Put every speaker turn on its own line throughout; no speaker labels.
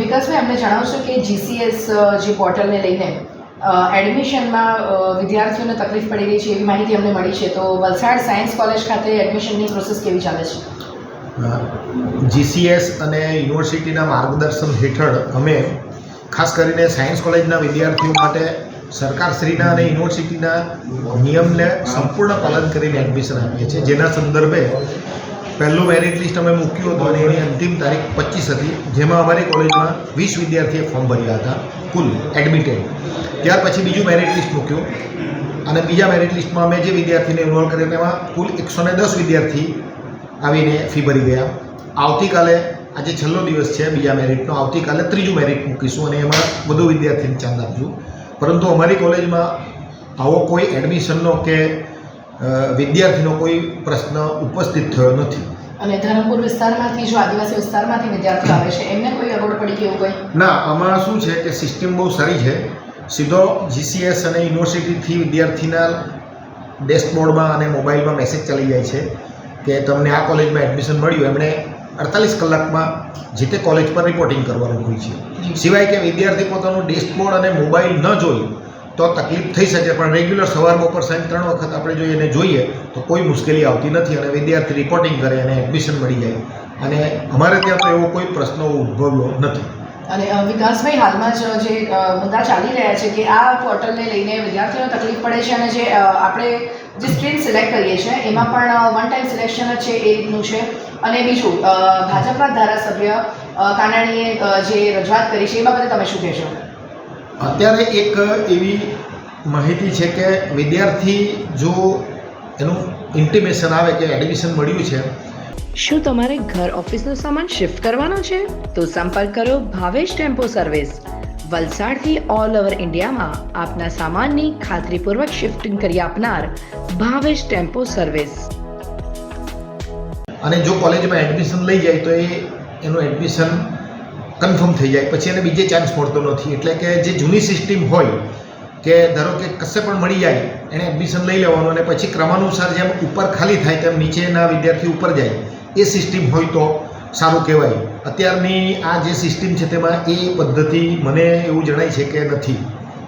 વિકાસભાઈ અમને જણાવશો કે જીસીએસ જે પોર્ટલને લઈને એડમિશનમાં વિદ્યાર્થીઓને તકલીફ પડી રહી છે એવી માહિતી અમને મળી છે. તો વલસાડ સાયન્સ કોલેજ ખાતે એડમિશનની પ્રોસેસ કેવી ચાલે છે?
જીસીએસ અને યુનિવર્સિટીના માર્ગદર્શન હેઠળ અમે, ખાસ કરીને સાયન્સ કોલેજના વિદ્યાર્થીઓ માટે સરકારશ્રીના અને યુનિવર્સિટીના નિયમને સંપૂર્ણ પાલન કરીને એડમિશન આપીએ છીએ. જેના સંદર્ભે પહેલું મેરિટ લિસ્ટ અમે મૂક્યું હતું અને એની અંતિમ તારીખ પચીસ હતી, જેમાં અમારી કોલેજમાં વીસ વિદ્યાર્થીએ ફોર્મ ભર્યા હતા, કુલ એડમિટેડ ત્યાર પછી બીજું મેરિટ લિસ્ટ મૂક્યું. અને બીજા મેરિટ લિસ્ટમાં અમે જે વિદ્યાર્થીને ઇન્વોલ્વ કર્યો તેમાં કુલ એકસો ને દસ વિદ્યાર્થી આવીને ફી ભરી ગયા. આવતીકાલે, આજે છેલ્લો દિવસ છે બીજા મેરિટનો આવતીકાલે ત્રીજું મેરિટ મૂકીશું અને એમાં વધુ વિદ્યાર્થીને ચાંદ આપશું. પરંતુ અમારી કોલેજમાં આવો કોઈ એડમિશનનો કે વિદ્યાર્થીનો કોઈ પ્રશ્ન ઉપસ્થિત થયો નથી.
અને ધરમપુર વિસ્તારમાંથી જો આદિવાસી વિસ્તારમાંથી વિદ્યાર્થીઓ આવે છે એમને કોઈ અગવડ પડી કે એવું કંઈ?
ના આમાં શું છે કે સિસ્ટમ બહુ સારી છે. સીધો જીસીએસ અને યુનિવર્સિટીથી વિદ્યાર્થીના ડેશબોર્ડમાં અને મોબાઈલમાં મેસેજ ચાલી જાય છે કે તમને આ કોલેજમાં એડમિશન મળ્યું. એમણે અડતાલીસ કલાકમાં જે તે કોલેજ પર રિપોર્ટિંગ કરવાનું હોય છે. સિવાય કે વિદ્યાર્થી પોતાનું ડેશબોર્ડ અને મોબાઈલ ન જોયું તો તકલીફ થઈ શકે, પણ રેગ્યુલર સવાર બપોર સાંજ ત્રણ વખત આપણે જો એને જોઈએ, તો કોઈ મુશ્કેલી આવતી નથી અને વિદ્યાર્થી રિપોર્ટિંગ કરે અને એડમિશન મળી જાય. અને અમારે ત્યાં તો એવો કોઈ પ્રશ્ન ઉદ્ભવ્યો નથી.
અને વિકાસભાઈ, હાલમાં જ જે મુદ્દા ચાલી રહ્યા છે કે આ પોર્ટલને લઈને વિદ્યાર્થીઓને તકલીફ પડે છે અને જે આપણે જે સ્ટ્રીમ સિલેક્ટ કરીએ છીએ, એમાં પણ વન ટાઈમ સિલેક્શન જ છે એ રીતનું છે. અને બીજું ભાજપના ધારાસભ્ય કાનાણીએ જે રજૂઆત કરી છે એ બાબતે તમે શું કહેશો?
અત્યારે એક એવી માહિતી છે કે વિદ્યાર્થી જો એનું ઇન્ટિમેશન આવે કે એડમિશન મળ્યું છે
શું તમારે ઘર ઓફિસનો સામાન શિફ્ટ કરવાનો છે? તો સંપર્ક કરો ભાવેશ ટેમ્પો સર્વિસ વલસાડથી ઓલ ઓવર ઇન્ડિયામાં આપના સામાનની ખાતરીપૂર્વક શિફ્ટિંગ કરી આપનાર ભાવેશ ટેમ્પો સર્વિસ
અને જો કોલેજમાં એડમિશન લઈ જાય તો એ એનું એડમિશન કન્ફર્મ થઈ જાય. પછી એને બીજે ચાન્સ મળતો નથી. એટલે કે જે જૂની સિસ્ટમ હોય, કે ધારો કે કશે પણ મળી જાય એણે એડમિશન લઈ લેવાનું અને પછી ક્રમાનુસાર જેમ ઉપર ખાલી થાય તેમ નીચેના વિદ્યાર્થી ઉપર જાય, એ સિસ્ટમ હોય તો સારું કહેવાય. અત્યારની આ જે સિસ્ટમ છે તેમાં એ પદ્ધતિ મને એવું જણાય છે કે નથી.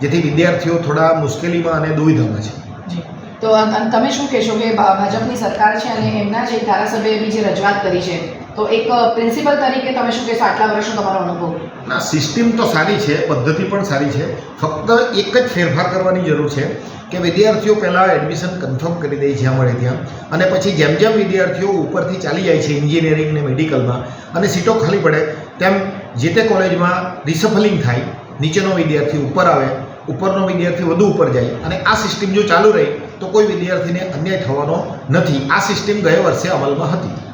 જેથી વિદ્યાર્થીઓ થોડા મુશ્કેલીમાં અને દુવિધામાં છે.
તો તમે શું કહેશો કે ભાજપની સરકાર છે અને એમના જે ધારાસભ્ય એમની જે રજૂઆત કરી છે, તો એક પ્રિન્સિપલ તરીકે તમે શું કહેશો આટલા વર્ષનો તમારો અનુભવ?
ના, સિસ્ટમ તો સારી છે, પદ્ધતિ પણ સારી છે. ફક્ત એક જ ફેરફાર કરવાની જરૂર છે કે વિદ્યાર્થીઓ પહેલાં એડમિશન કન્ફર્મ કરી દે જ્યાં મળે ત્યાં. અને પછી જેમ જેમ વિદ્યાર્થીઓ ઉપરથી ચાલી જાય છે એન્જિનિયરિંગ ને મેડિકલમાં અને સીટો ખાલી પડે, તેમ જે તે કોલેજમાં રિસફલિંગ થાય, નીચેનો વિદ્યાર્થી ઉપર આવે ઉપરનો વિદ્યાર્થી વધુ ઉપર જાય અને આ સિસ્ટમ જો ચાલુ રહી તો કોઈ વિદ્યાર્થીને અન્યાય થવાનો નથી. આ સિસ્ટમ ગયા વર્ષે અમલમાં હતી.